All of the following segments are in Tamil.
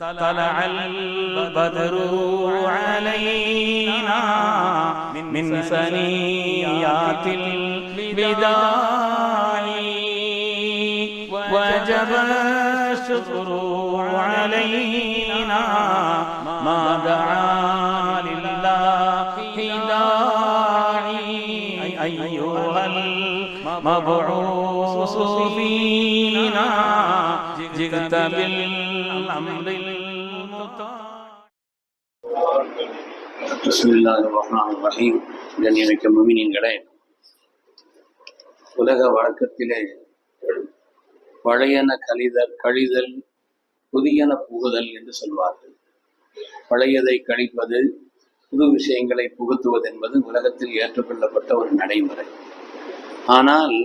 طلع البدر علينا من ثنيات البداع. وجب الشكر علينا ما دعا لله داعي أيها المبعوث فينا. جئت بالأمر المطاع பிஸ்மில்லாஹ் ரஹ்மான் ரஹீம் கண்ணியமிக்க முமினின்களே உலக வழக்கத்திலே பழையன கழிதல் கழிதல் புதியன புகுதல் என்று சொல்வார்கள் பழையதை கழிப்பது புது விஷயங்களை புகுத்துவது என்பது உலகத்தில் ஏற்றுக்கொள்ளப்பட்ட ஒரு நடைமுறை ஆனால்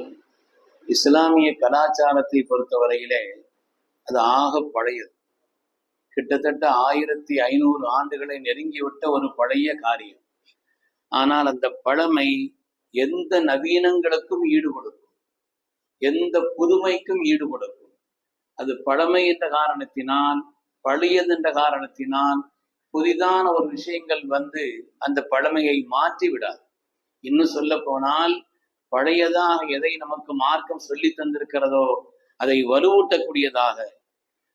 இஸ்லாமிய கலாச்சாரத்தை பொறுத்தவரையிலே அது ஆக பழையது. கிட்டத்தட்ட ஆயிரத்தி ஐநூறு ஆண்டுகளை நெருங்கிவிட்ட ஒரு பழைய காரியம். ஆனால் அந்த பழமை எந்த நவீனங்களுக்கும் ஈடுபடுக்கும் எந்த புதுமைக்கும் ஈடுபடுக்கும் அது பழமை என்ற காரணத்தினால் பழையது என்ற காரணத்தினால் புதிதான ஒரு விஷயங்கள் வந்து அந்த பழமையை மாற்றி விடாது இன்னும் சொல்ல போனால் பழையதாக எதை நமக்கு மார்க்கம் சொல்லி தந்திருக்கிறதோ அதை வலுவூட்டக்கூடியதாக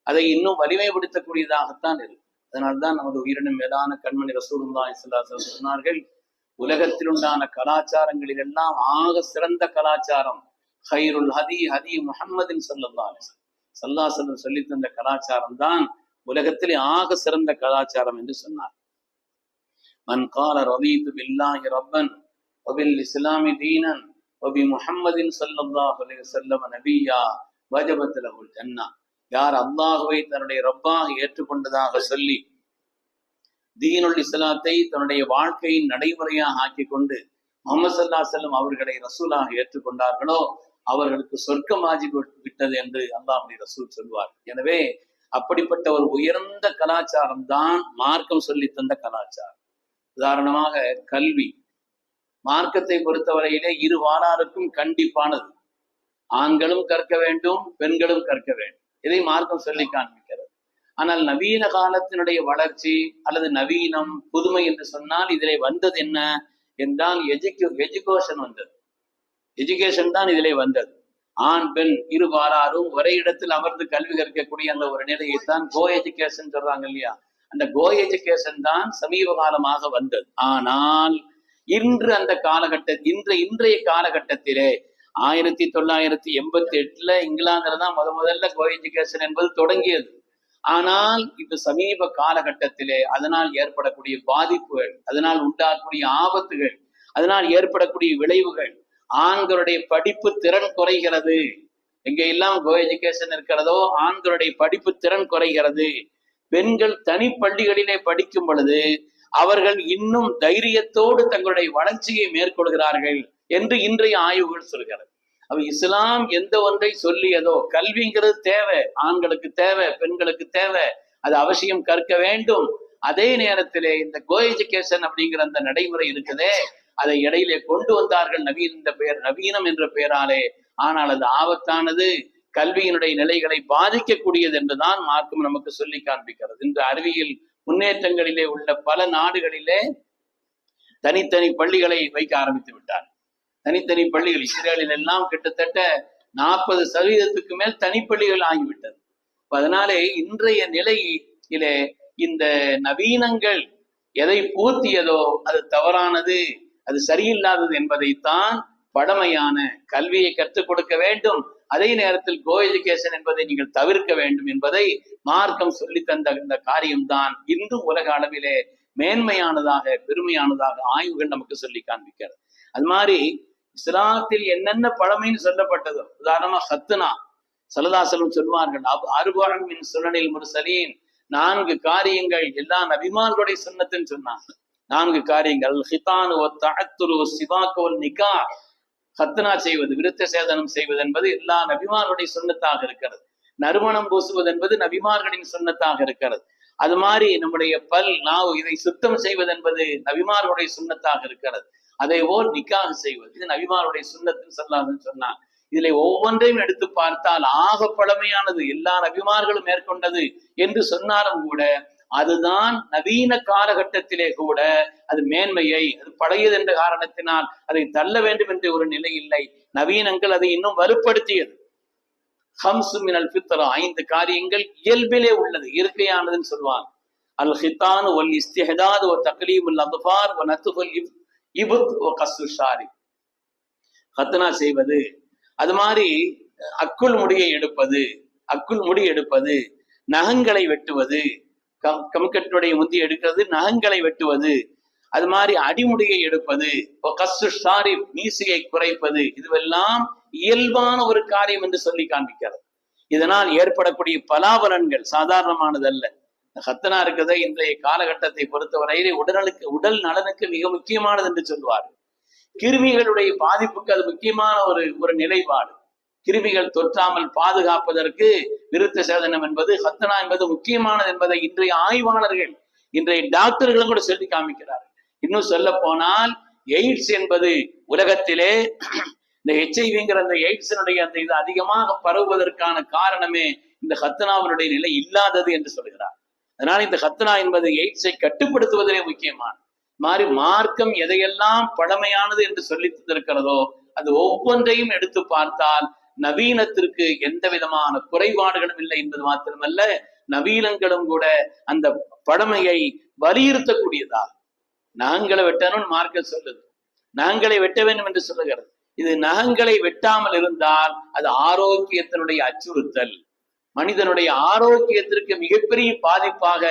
அதை இன்னும் வலிமைப்படுத்தக்கூடியதாகத்தான் இருக்கு. அதனால்தான் நமது உயிரினும் மேலான கண்மணி ரசூலுல்லா ஸல்லல்லாஹு சொன்னார்கள் உலகத்தில் உண்டான கலாச்சாரங்களில் எல்லாம் ஆக சிறந்த கலாச்சாரம் ஹைருல் ஹதி ஹதி முஹம்மதின் சொல்லல்லா அலைஹி சொல்லி தந்த கலாச்சாரம் தான் உலகத்திலே ஆக சிறந்த கலாச்சாரம் என்று சொன்னார். மன் கால ரதீது பில்லாஹி ரப்பன் இஸ்லாமி தீனன் வபி முஹம்மதின் ஸல்லல்லாஹு செல்லவன் நபியா வஜபத் ஒரு ஜன்னா. யார் அல்லாஹுவை தன்னுடைய ரப்பாக ஏற்றுக்கொண்டதாக சொல்லி தீனுல் இஸ்லாத்தை தன்னுடைய வாழ்க்கையின் நடைமுறையாக ஆக்கி கொண்டு முகமது சல்லா செல்லம் அவர்களை ரசூலாக ஏற்றுக்கொண்டார்களோ அவர்களுக்கு சொர்க்கமாகி விட்டது என்று அல்லாஹுடைய ரசூல் சொல்வார். எனவே அப்படிப்பட்ட ஒரு உயர்ந்த கலாச்சாரம் தான் மார்க்கம் சொல்லி தந்த கலாச்சாரம். உதாரணமாக கல்வி. மார்க்கத்தை பொறுத்தவரையிலே இரு வாராருக்கும் கண்டிப்பானது. ஆண்களும் கற்க வேண்டும் பெண்களும் கற்க வேண்டும். இதை மார்க்கம் சொல்லி காண்பிக்கிறது. ஆனால் நவீன காலத்தினுடைய வளர்ச்சி அல்லது நவீனம் புதுமை என்று சொன்னால் இதிலே வந்தது என்ன என்றால் எஜுகே எஜுகேஷன் வந்தது. எஜுகேஷன் தான் இதிலே வந்தது. ஆண் பெண் இருபாராரும் ஒரே இடத்தில் அமர்ந்து கல்வி கற்கக்கூடிய அந்த ஒரு நிலையை தான் கோ எஜுகேஷன் சொல்றாங்க இல்லையா? அந்த கோ எஜுகேஷன் தான் சமீப காலமாக வந்தது. ஆனால் இன்று அந்த காலகட்ட இன்று இன்றைய காலகட்டத்திலே ஆயிரத்தி தொள்ளாயிரத்தி எண்பத்தி எட்டுல இங்கிலாந்துல தான் முத முதல்ல கோ எஜுகேஷன் என்பது தொடங்கியது. ஆனால் இந்த சமீப காலகட்டத்திலே அதனால் ஏற்படக்கூடிய பாதிப்புகள் அதனால் உண்டாகக்கூடிய ஆபத்துகள் அதனால் ஏற்படக்கூடிய விளைவுகள் ஆண்களுடைய படிப்பு திறன் குறைகிறது. எங்க எல்லாம் கோ எஜுகேஷன் இருக்கிறதோ ஆண்களுடைய படிப்பு திறன் குறைகிறது. பெண்கள் தனி பள்ளிகளிலே படிக்கும் பொழுது அவர்கள் இன்னும் தைரியத்தோடு தங்களுடைய வளர்ச்சியை மேற்கொள்கிறார்கள். என்று இன்றைய ஆய்வுகள் சொல்கிறது. அப்ப இஸ்லாம் எந்த ஒன்றை சொல்லியதோ கல்விங்கிறது தேவை ஆண்களுக்கு தேவை பெண்களுக்கு தேவை அது அவசியம் கற்க வேண்டும். அதே நேரத்திலே இந்த கோ எஜுகேஷன் அப்படிங்கிற அந்த நடைமுறை இருக்குதே அதை இடையிலே கொண்டு வந்தார்கள் நவீன இந்த பெயர் நவீனம் என்ற பெயராலே. ஆனால் அது ஆபத்தானது கல்வியினுடைய நிலைகளை பாதிக்கக்கூடியது என்றுதான் மார்க்கம் நமக்கு சொல்லி காண்பிக்கிறது. இன்று அறிவியல் முன்னேற்றங்களிலே உள்ள பல நாடுகளிலே தனித்தனி பள்ளிகளை வைக்க ஆரம்பித்து விட்டார் தனித்தனி பள்ளிகள். இஸ்ரேலில் எல்லாம் கிட்டத்தட்ட நாற்பது சதவீதத்துக்கு மேல் தனிப்பள்ளிகள் ஆகிவிட்டது. அதனாலே இன்றைய நிலையிலே இந்த நவீனங்கள் எதை பூர்த்தியதோ அது தவறானது அது சரியில்லாதது என்பதைத்தான் பழமையான கல்வியை கற்றுக் கொடுக்க வேண்டும். அதே நேரத்தில் கோ எஜுகேஷன் என்பதை நீங்கள் தவிர்க்க வேண்டும் என்பதை மார்க்கம் சொல்லி தந்த இந்த காரியம்தான் இன்று உலக அளவிலே மேன்மையானதாக பெருமையானதாக ஆய்வுகள் நமக்கு சொல்லி காண்பிக்கிறது. அது மாதிரி இஸ்லாத்தில் என்னென்ன பழமைன்னு சொல்லப்பட்டதோ உதாரணமா ஹத்துனா சலதாசலம் சொல்வார்கள் அறுபரம் மின் சுழனில் முரசலீன். நான்கு காரியங்கள் எல்லா நபிமார்களுடைய சுண்ணத்துன்னு சொன்னாங்க. நான்கு காரியங்கள் ஹிதானு தஅத்துரு சிவாக்கு நிகா. ஹத்னா செய்வது விருத்த சேதனம் செய்வது என்பது எல்லா நபிமார்களுடைய சுண்ணத்தாக இருக்கிறது. நறுமணம் பூசுவது என்பது நபிமார்களின் சுண்ணத்தாக இருக்கிறது. அது மாதிரி நம்முடைய பல் நாவு இதை சுத்தம் செய்வது என்பது நபிமார்களுடைய சுண்ணத்தாக இருக்கிறது. அதை போல் நிக்காக செய்வது. இது நபிமாருடைய சுண்ணத்துன்னு சொல்லாதுன்னு சொன்னான். இதிலே ஒவ்வொன்றையும் எடுத்து பார்த்தால் ஆக பழமையானது எல்லா நபிமார்களும் மேற்கொண்டது என்று சொன்னாலும் கூட அதுதான் நவீன காலகட்டத்திலே கூட அது மேன்மையை அது பழையது என்ற காரணத்தினால் அதை தள்ள வேண்டும் என்ற ஒரு நிலை இல்லை. நவீனங்கள் அதை இன்னும் வலுப்படுத்தியது. ஹம்சு மினல் ஃபித்ரா ஐந்து காரியங்கள் இயல்பிலே உள்ளது இயற்கையானதுன்னு சொல்லுவாங்க. அல் ஹித்தான் ஒல் இஸ்திஹதாத் ஒ தக்லீம் உல் அத்ஃபார் ஒ நத்துஃபுல் இபுத் ஒ ஷாரி. ஹத்னா செய்வது. அது மாதிரி அக்குள் முடியை எடுப்பது. அக்குள் முடி எடுப்பது. நகங்களை வெட்டுவது. கம் கம்கட்டுடைய முந்தி எடுக்கிறது நகங்களை வெட்டுவது. அது மாதிரி அடிமுடியை எடுப்பது. ஒ ஷாரி மீசையை குறைப்பது. இதுவெல்லாம் இயல்பான ஒரு காரியம் என்று சொல்லி காண்பிக்கிறது. இதனால் ஏற்படக்கூடிய பலாபலன்கள் சாதாரணமானதல்ல. ஹத்தனா இருக்கிறத இன்றைய காலகட்டத்தை பொறுத்தவரையிலே உடலுக்கு உடல் நலனுக்கு மிக முக்கியமானது என்று சொல்வார் கிருமிகளுடைய பாதிப்புக்கு அது முக்கியமான ஒரு ஒரு நிலைப்பாடு. கிருமிகள் தொற்றாமல் பாதுகாப்பதற்கு விருத்த சேதனம் என்பது ஹத்தனா என்பது முக்கியமானது என்பதை இன்றைய ஆய்வாளர்கள் இன்றைய டாக்டர்களும் கூட சொல்லி காமிக்கிறார்கள். இன்னும் சொல்ல போனால் எய்ட்ஸ் என்பது உலகத்திலே இந்த ஹெச்ஐவிங்கிற அந்த எய்ட்ஸினுடைய அந்த இது அதிகமாக பரவுவதற்கான காரணமே இந்த ஹத்தனாவினுடைய நிலை இல்லாதது என்று சொல்கிறார். அதனால் இந்த ஹத்னா என்பது எய்ட்ஸை கட்டுப்படுத்துவதிலே முக்கியமான மாறி மார்க்கம் எதையெல்லாம் பழமையானது என்று சொல்லி தந்திருக்கிறதோ அது ஒவ்வொன்றையும் எடுத்து பார்த்தால் நவீனத்திற்கு எந்த விதமான குறைபாடுகளும் இல்லை என்பது மாத்திரமல்ல நவீனங்களும் கூட அந்த பழமையை வலியுறுத்தக்கூடியதா நகங்களை வெட்டணும்னு மார்க்கம் சொல்லுது. நகங்களை வெட்ட வேண்டும் என்று சொல்லுகிறது. இது நகங்களை வெட்டாமல் இருந்தால் அது ஆரோக்கியத்தினுடைய அச்சுறுத்தல். மனிதனுடைய ஆரோக்கியத்திற்கு மிகப்பெரிய பாதிப்பாக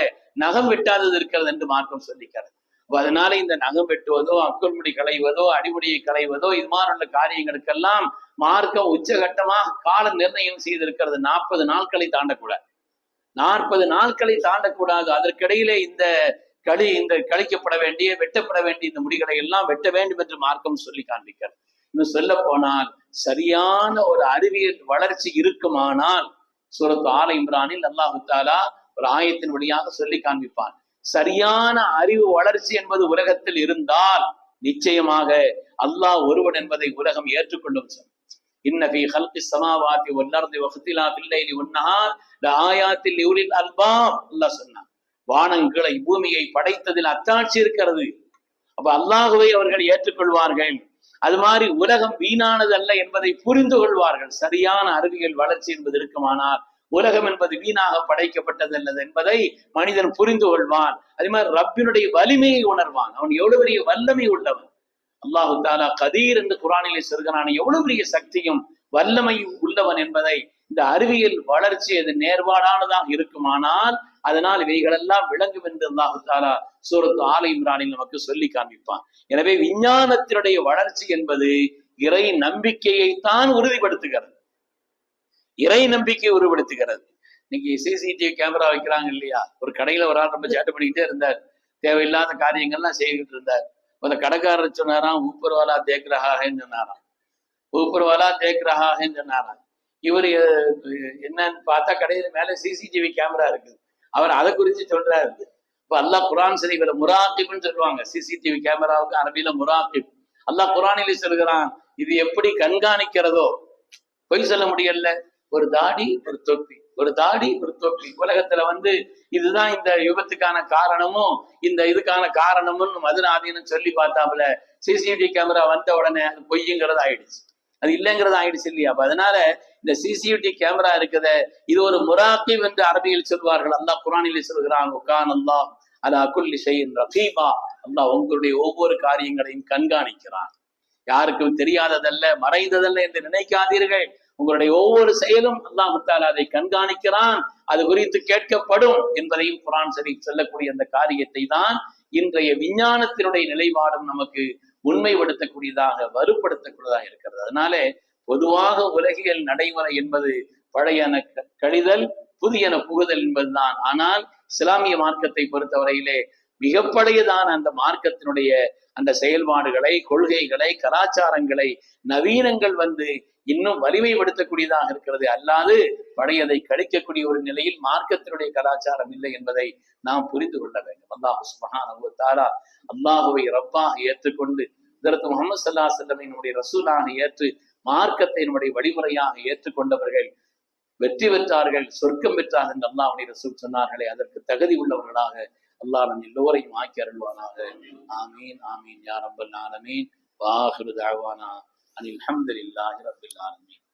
நகம் வெட்டாதது இருக்கிறது என்று மார்க்கம் சொல்லிக்கிறது. அதனால இந்த நகம் வெட்டுவதோ அக்குள்முடி களைவதோ அடிமுடியை களைவதோ இது மாதிரி உள்ள காரியங்களுக்கெல்லாம் மார்க்கம் உச்சகட்டமாக கால நிர்ணயம் செய்திருக்கிறது. நாற்பது நாட்களை தாண்டக்கூடாது. நாற்பது நாட்களை தாண்டக்கூடாது. அதற்கிடையிலே இந்த களி இந்த கழிக்கப்பட வேண்டிய வெட்டப்பட வேண்டிய இந்த முடிகளை எல்லாம் வெட்ட வேண்டும் என்று மார்க்கம் சொல்லி காண்பிக்கிறது. இன்னும் சொல்ல போனால் சரியான ஒரு அறிவியல் வளர்ச்சி இருக்குமானால் சூரத்து ஆல இம்ரானில் அல்லாஹு தாலா ஒரு ஆயத்தின் வழியாக சொல்லி காண்பிப்பான். சரியான அறிவு வளர்ச்சி என்பது உலகத்தில் இருந்தால் நிச்சயமாக அல்லாஹ் ஒருவன் என்பதை உலகம் ஏற்றுக்கொள்ளும். சார் இன்னபி ஹல்கி வகுத்திலா பிள்ளைலி உன்னஹார் ஆயாத்தில் அல்பாம் சொன்னான். வானங்களை பூமியை படைத்ததில் அத்தாட்சி இருக்கிறது. அப்ப அல்லாஹுவை அவர்கள் ஏற்றுக்கொள்வார்கள். அது மாதிரி உலகம் வீணானது அல்ல என்பதை புரிந்து கொள்வார்கள். சரியான அறிவியல் வளர்ச்சி என்பது இருக்குமானால் உலகம் என்பது வீணாக படைக்கப்பட்டது அல்லது என்பதை மனிதன் புரிந்து கொள்வான். அதே மாதிரி ரப்பினுடைய வலிமையை உணர்வான். அவன் எவ்வளவு பெரிய வல்லமை உள்ளவன். அல்லாஹு தாலா கதீர் என்று குரானிலே சொல்கிறான். எவ்வளவு பெரிய சக்தியும் வல்லமையும் உள்ளவன் என்பதை இந்த அறிவியல் வளர்ச்சி அது நேர்வாடானதாக இருக்குமானால் அதனால் இவைகளெல்லாம் விளங்கும் என்று அல்லாஹு தாலா சூரத்து ஆலை இம்ரானில் நமக்கு சொல்லி காண்பிப்பான். எனவே விஞ்ஞானத்தினுடைய வளர்ச்சி என்பது இறை நம்பிக்கையை தான் உறுதிப்படுத்துகிறது. இறை நம்பிக்கை உறுதிப்படுத்துகிறது. இன்னைக்கு சிசிடிவி கேமரா வைக்கிறாங்க இல்லையா? ஒரு கடையில ஒரு ஆள் ரொம்ப சேட்டை பண்ணிக்கிட்டே இருந்தார். தேவையில்லாத காரியங்கள்லாம் செய்துகிட்டு இருந்தார். அந்த கடைக்காரர் சொன்னாராம் ஊப்பர்வாலா சொன்னாராம். ரஹான்னு சொன்னாராம் ஊப்பர்வாலா தேக் ரஹான்னு சொன்னாராம் இவர் என்னன்னு பார்த்தா கடையில மேல சிசிடிவி கேமரா இருக்குது அவர் அதை குறித்து சொல்றாரு. இப்ப அல்லாஹ் குரான் சரிவில முராக்கிப்னு சொல்லுவாங்க. சிசிடிவி கேமராவுக்கு அரபியில முராக்கிப். அல்லாஹ் குரானிலே சொல்கிறான் இது எப்படி கண்காணிக்கிறதோ? பொய் சொல்ல முடியல. ஒரு தாடி ஒரு தொப்பி. ஒரு தாடி ஒரு தொப்பி. உலகத்துல வந்து இதுதான் இந்த யுகத்துக்கான காரணமும் இந்த இதுக்கான காரணமும் மதுராதீனம் சொல்லி பார்த்தாப்புல சிசிடிவி கேமரா வந்த உடனே அது பொய்யுங்கிறது ஆயிடுச்சு. அது இல்லைங்கிறது ஆயிடுச்சு இல்லையா? அப்ப அதனால இந்த சிசிடிவி கேமரா இருக்குத. இது ஒரு முராக்கிப் என்று அரபியில் சொல்வார்கள். அல்லாஹ் குரானிலே சொல்கிறான் உக்கான் அல்லாஹ் அலா குல்லி ஷையின் ரகீபா. அல்லாஹ் உங்களுடைய ஒவ்வொரு காரியங்களையும் கண்காணிக்கிறான். யாருக்கும் தெரியாததல்ல மறைந்ததல்ல என்று நினைக்காதீர்கள். உங்களுடைய ஒவ்வொரு செயலும் அல்லாஹு தாலா அதை கண்காணிக்கிறான். அது குறித்து கேட்கப்படும் என்பதையும் குரான் சரி சொல்லக்கூடிய அந்த காரியத்தை தான் இன்றைய விஞ்ஞானத்தினுடைய நிலைப்பாடும் நமக்கு உண்மைப்படுத்தக்கூடியதாக வலுப்படுத்தக்கூடியதாக இருக்கிறது. அதனாலே பொதுவாக உலகியல் நடைமுறை என்பது பழையன க- கழிதல் புதியன புகுதல் என்பதுதான். ஆனால் இஸ்லாமிய மார்க்கத்தை பொறுத்தவரையிலே மிகப்படையதான அந்த மார்க்கத்தினுடைய அந்த செயல்பாடுகளை கொள்கைகளை கலாச்சாரங்களை நவீனங்கள் வந்து இன்னும் வலிமைப்படுத்தக்கூடியதாக இருக்கிறது. அல்லாது பழையதை கழிக்கக்கூடிய ஒரு நிலையில் மார்க்கத்தினுடைய கலாச்சாரம் இல்லை என்பதை நாம் புரிந்து கொள்ள வேண்டும். அல்லாஹு சுபஹான தாரா அல்லாஹுவை ரப்பாக ஏற்றுக்கொண்டு இதற்கு முகமது சல்லா செல்லமையினுடைய ரசூலாக ஏற்று மார்க்கத்தை நம்முடைய வழிமுறையாக ஏற்றுக்கொண்டவர்கள் வெற்றி பெற்றார்கள் சொர்க்கம் பெற்றார்கள் என்று அல்லாஹுடைய ரசூல் சொன்னார்களே அதற்கு தகுதி உள்ளவர்களாக அல்லாஹ் நம் எல்லோரையும் ஆக்கி அருள்வானாக ஆமீன் ஆமீன் யா ரப்பல் ஆலமீன் வாஹிரு தஅவானா அனில் ஹம்துலில்லாஹி ரப்பில் ஆலமீன்